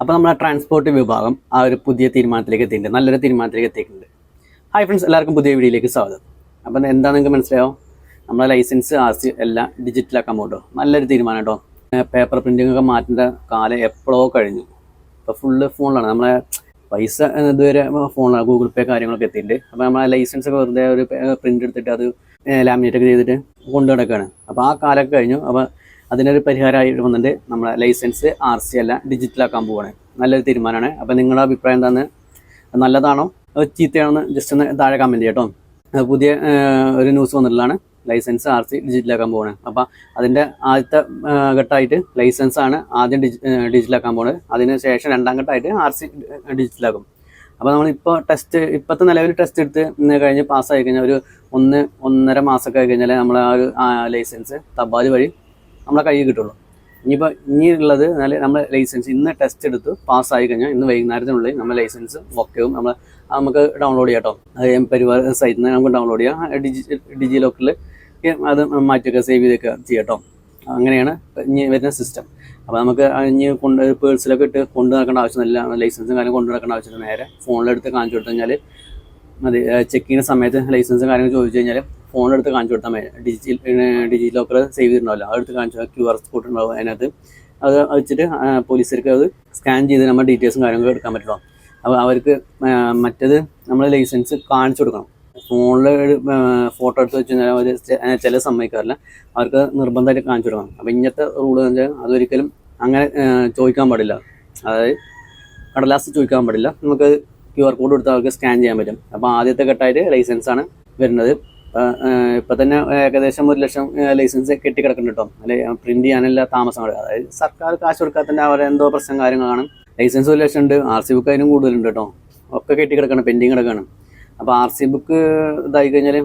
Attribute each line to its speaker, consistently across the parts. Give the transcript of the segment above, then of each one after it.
Speaker 1: അപ്പോൾ നമ്മൾ ആ ട്രാൻസ്പോർട്ട് വിഭാഗം ആ ഒരു പുതിയ തീരുമാനത്തിലേക്ക് എത്തിയിട്ടുണ്ട്. നല്ലൊരു തീരുമാനത്തിലേക്ക് എത്തിയിട്ടുണ്ട്. ഹായ് ഫ്രണ്ട്സ് എല്ലാവർക്കും പുതിയ വീഡിയോയിലേക്ക് സ്വാഗതം. അപ്പം എന്താ നിങ്ങൾക്ക് മനസ്സിലായോ? നമ്മളെ ലൈസൻസ് ആർ സി എല്ലാം ഡിജിറ്റലാക്കാൻ പോകട്ടോ നല്ലൊരു തീരുമാനം കേട്ടോ പേപ്പർ പ്രിന്റിംഗ് ഒക്കെ മാറ്റേണ്ട കാലം എപ്പോഴോ കഴിഞ്ഞു. ഇപ്പോൾ ഫുള്ള് ഫോണിലാണ് നമ്മളെ പൈസ ഇതുവരെ ഫോണിലാണ് ഗൂഗിൾ പേ കാര്യങ്ങളൊക്കെ എത്തിയിട്ടുണ്ട്. അപ്പോൾ നമ്മളെ ലൈസൻസ് ഒക്കെ വെറുതെ ഒരു പ്രിന്റ് എടുത്തിട്ട് അത് ലാമിനേറ്റ് ഒക്കെ ചെയ്തിട്ട് കൊണ്ടു നടക്കുകയാണ് അപ്പോൾ ആ കാലമൊക്കെ കഴിഞ്ഞു. അപ്പോൾ അതിനൊരു പരിഹാരമായിട്ട് വന്നിട്ട് നമ്മളെ ലൈസൻസ് ആർ സി എല്ലാം ഡിജിറ്റലാക്കാൻ പോവുകയാണ് നല്ലൊരു തീരുമാനമാണ്. അപ്പോൾ നിങ്ങളുടെ അഭിപ്രായം എന്താണ്? നല്ലതാണോ? ചീത്തയാണോ ചീത്തയാണോ ജസ്റ്റ് ഒന്ന് താഴെ കമന്റ് ചെയ്യട്ടോ. പുതിയ ഒരു ന്യൂസ് വന്നിട്ടുള്ളതാണ്. ലൈസൻസ് ആർ സി ഡിജിറ്റലാക്കാൻ പോവാണ്. അപ്പോൾ അതിന്റെ ആദ്യത്തെ ഘട്ടമായിട്ട് ലൈസൻസ് ആണ് ആദ്യം ഡിജി ഡിജിറ്റലാക്കാൻ പോകുന്നത് അതിന് ശേഷം രണ്ടാം ഘട്ടമായിട്ട് ആർ സി ഡിജിറ്റലാക്കും അപ്പോൾ നമ്മളിപ്പോൾ ടെസ്റ്റ് ഇപ്പോഴത്തെ നിലവിൽ ടെസ്റ്റ് എടുത്ത് കഴിഞ്ഞ് പാസ്സായി കഴിഞ്ഞാൽ ഒരു ഒന്ന് ഒന്നര മാസമൊക്കെ ആയി കഴിഞ്ഞാൽ നമ്മൾ ആ ഒരു ലൈസൻസ് തപാൽ വഴി നമ്മളെ കയ്യിൽ കിട്ടുള്ളൂ. ഇനിയിപ്പോൾ ഇനി ഉള്ളത് എന്നാൽ നമ്മൾ ലൈസൻസ് ഇന്ന് ടെസ്റ്റ് എടുത്ത് പാസ്സായി കഴിഞ്ഞാൽ ഇന്ന് വൈകുന്നേരത്തിനുള്ളിൽ നമ്മൾ ലൈസൻസ് ഒക്കെയും നമ്മൾ നമുക്ക് ഡൗൺലോഡ് ചെയ്യാം കേട്ടോ അത് പരിവാർ സൈറ്റിൽ നിന്ന് നമുക്ക് ഡൗൺലോഡ് ചെയ്യാം. ഡിജി ഡിജി ലോക്കറിൽ അത് മാറ്റിയൊക്കെ സേവ് ചെയ്തൊക്കെ ചെയ്യാം കേട്ടോ അങ്ങനെയാണ് ഇനി വരുന്ന സിസ്റ്റം അപ്പോൾ നമുക്ക് ഇനി കൊണ്ട് പേഴ്സിലൊക്കെ ഇട്ട് കൊണ്ടു നടക്കേണ്ട ആവശ്യമില്ല ലൈസൻസും കാര്യം കൊണ്ടു നടക്കേണ്ട ആവശ്യമില്ല നേരെ ഫോണിലെടുത്ത് കാണിച്ചു കൊടുത്തു കഴിഞ്ഞാൽ ചെക്ക് ചെയ്യുന്ന സമയത്ത് ലൈസൻസും കാര്യങ്ങളും ചോദിച്ചു കഴിഞ്ഞാൽ ഫോണെടുത്ത് കാണിച്ചു കൊടുത്താൽ മതി. ഡിജി ഡിജി ലോക്കർ സേവ് ചെയ്തിട്ടുണ്ടാവില്ല. അതെടുത്ത് കാണിച്ചു ക്യു ആർ കോഡ് ഉണ്ടാവും അതിനകത്ത്. അത് വെച്ചിട്ട് പോലീസുകാർക്ക് അത് സ്കാൻ ചെയ്ത് നമ്മുടെ ഡീറ്റെയിൽസും കാര്യങ്ങളും എടുക്കാൻ പറ്റുള്ളൂ. അപ്പോൾ അവർക്ക് മറ്റേത് നമ്മൾ ലൈസൻസ് കാണിച്ചു കൊടുക്കണം. ഫോണിൽ ഫോട്ടോ എടുത്ത് വെച്ച് കഴിഞ്ഞാൽ അവർ ചില സമ്മതിക്കാറില്ല. അവർക്ക് നിർബന്ധമായിട്ട് കാണിച്ചു കൊടുക്കണം. അപ്പോൾ ഇങ്ങനത്തെ റൂൾ എന്ന് വെച്ചാൽ അതൊരിക്കലും അങ്ങനെ ചോദിക്കാൻ പാടില്ല. അതായത് കടലാസ് ചോദിക്കാൻ പാടില്ല. നമുക്ക് ക്യു ആർ കോഡ് കൊടുത്താൽ അവർക്ക് സ്കാൻ ചെയ്യാൻ പറ്റും. അപ്പോൾ ആദ്യത്തെ ഘട്ടമായിട്ട് ലൈസൻസ് ആണ് വരുന്നത്. ഇപ്പം തന്നെ ഏകദേശം ഒരു ലക്ഷം ലൈസൻസ് കെട്ടിക്കിടക്കുന്നുണ്ട് കേട്ടോ അല്ലെ പ്രിന്റ് ചെയ്യാനല്ല താമസം അതായത് സർക്കാർ കാശ് കൊടുക്കാത്തതിന്റെ അവരെ എന്തോ പ്രശ്നം കാര്യങ്ങളാണ്. ലൈസൻസ് ഒരു ലക്ഷം ഉണ്ട് ആർ സി ബുക്ക് അതിനും കൂടുതലുണ്ട് കേട്ടോ ഒക്കെ കെട്ടിക്കിടക്കണം പെൻഡിങ് കിടക്കണം. അപ്പോൾ ആർ സി ബുക്ക് ഇതായി കഴിഞ്ഞാൽ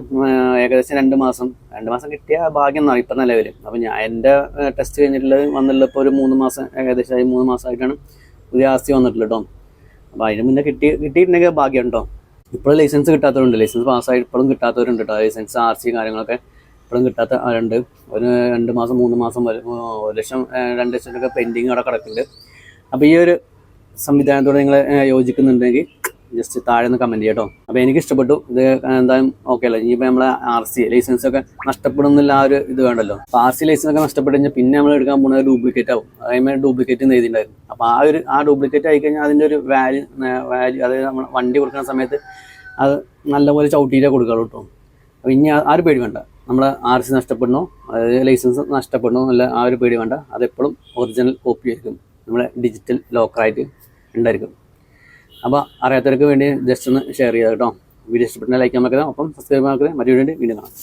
Speaker 1: ഏകദേശം രണ്ട് മാസം. രണ്ട് മാസം കിട്ടിയ ഭാഗ്യം എന്നാണ് ഇപ്പം നിലവിൽ അപ്പോൾ ഞാൻ എന്റെ ടെസ്റ്റ് കഴിഞ്ഞിട്ടുള്ളത് വന്നിട്ടുള്ള ഇപ്പോൾ ഒരു മൂന്ന് മാസം ഏകദേശം മൂന്ന് മാസമായിട്ടാണ് പുതിയ ആർ സി വന്നിട്ടുള്ളത് കേട്ടോ അപ്പോൾ അതിന് മുന്നേ കിട്ടി കിട്ടിയിട്ടുണ്ടെങ്കിൽ ഭാഗ്യം കേട്ടോ ഇപ്പോഴും ലൈസൻസ് കിട്ടാത്തവരുണ്ട്. ലൈസൻസ് പാസ്സായി ഇപ്പോഴും കിട്ടാത്തവരുണ്ട് കേട്ടോ ലൈസൻസ് ആർ സി കാര്യങ്ങളൊക്കെ ഇപ്പോഴും കിട്ടാത്ത ആരുണ്ട് ഒരു രണ്ട് മാസം മൂന്ന് മാസം വരെ ഒരു ലക്ഷം രണ്ട് ലക്ഷത്തിനൊക്കെ പെൻഡിങ് അവിടെ കിടക്കുന്നുണ്ട്. അപ്പോൾ ഈ ഒരു സംവിധാനത്തോട് നിങ്ങൾ യോജിക്കുന്നുണ്ടെങ്കിൽ ജസ്റ്റ് താഴെ നിന്ന് കമന്റ് ചെയ്യട്ടോ അപ്പോൾ എനിക്ക് ഇഷ്ടപ്പെട്ടു. ഇത് എന്തായാലും ഓക്കെ അല്ലേ? ഇനിയിപ്പോൾ നമ്മളെ ആർ സി ലൈസൻസ് ഒക്കെ നഷ്ടപ്പെടുന്നില്ല ആ ഒരു ഇത് വേണ്ടല്ലോ. അപ്പോൾ ആർ സി ലൈസൻസ് ഒക്കെ നഷ്ടപ്പെട്ട് കഴിഞ്ഞാൽ പിന്നെ നമ്മൾ എടുക്കാൻ പോകുന്നത് ഡ്യൂപ്ലിക്കേറ്റ് ആവും. അതേമാതിരി ഡ്യൂപ്ലിക്കേറ്റ് എഴുതിയിട്ടുണ്ടായിരുന്നു. അപ്പോൾ ആ ഒരു ആ ഡ്യൂപ്ലിക്കേറ്റ് ആയി കഴിഞ്ഞാൽ അതിന്റെ ഒരു വാല്യൂ വാല്യൂ അതായത് നമ്മൾ വണ്ടി കൊടുക്കുന്ന സമയത്ത് അത് നല്ലപോലെ ചവിട്ടിയിട്ടേ കൊടുക്കുകയുള്ളൂ കേട്ടോ അപ്പോൾ ഇനി ആ- ഒരു പേടി വേണ്ട. നമ്മൾ ആർ സി നഷ്ടപ്പെടണു അതായത് ലൈസൻസ് നഷ്ടപ്പെടണോ അല്ല ആ ഒരു പേടി വേണ്ട. അതെപ്പോഴും ഒറിജിനൽ കോപ്പി ആയിരിക്കും. നമ്മളെ ഡിജിറ്റൽ ലോക്കറായിട്ട് ഉണ്ടായിരിക്കും. അപ്പോൾ അറിയാത്തവർക്ക് വേണ്ടി ജസ്റ്റ് ഒന്ന് ഷെയർ ചെയ്യാം കേട്ടോ. വീഡിയോ ഇഷ്ടപ്പെട്ടാൽ ലൈക്ക് ചെയ്യാൻ മറക്കരുത്. ഒപ്പം സബ്സ്ക്രൈബ് മറക്കരുത്. മറ്റു വീഡിയോ വീണ്ടും കാണാം.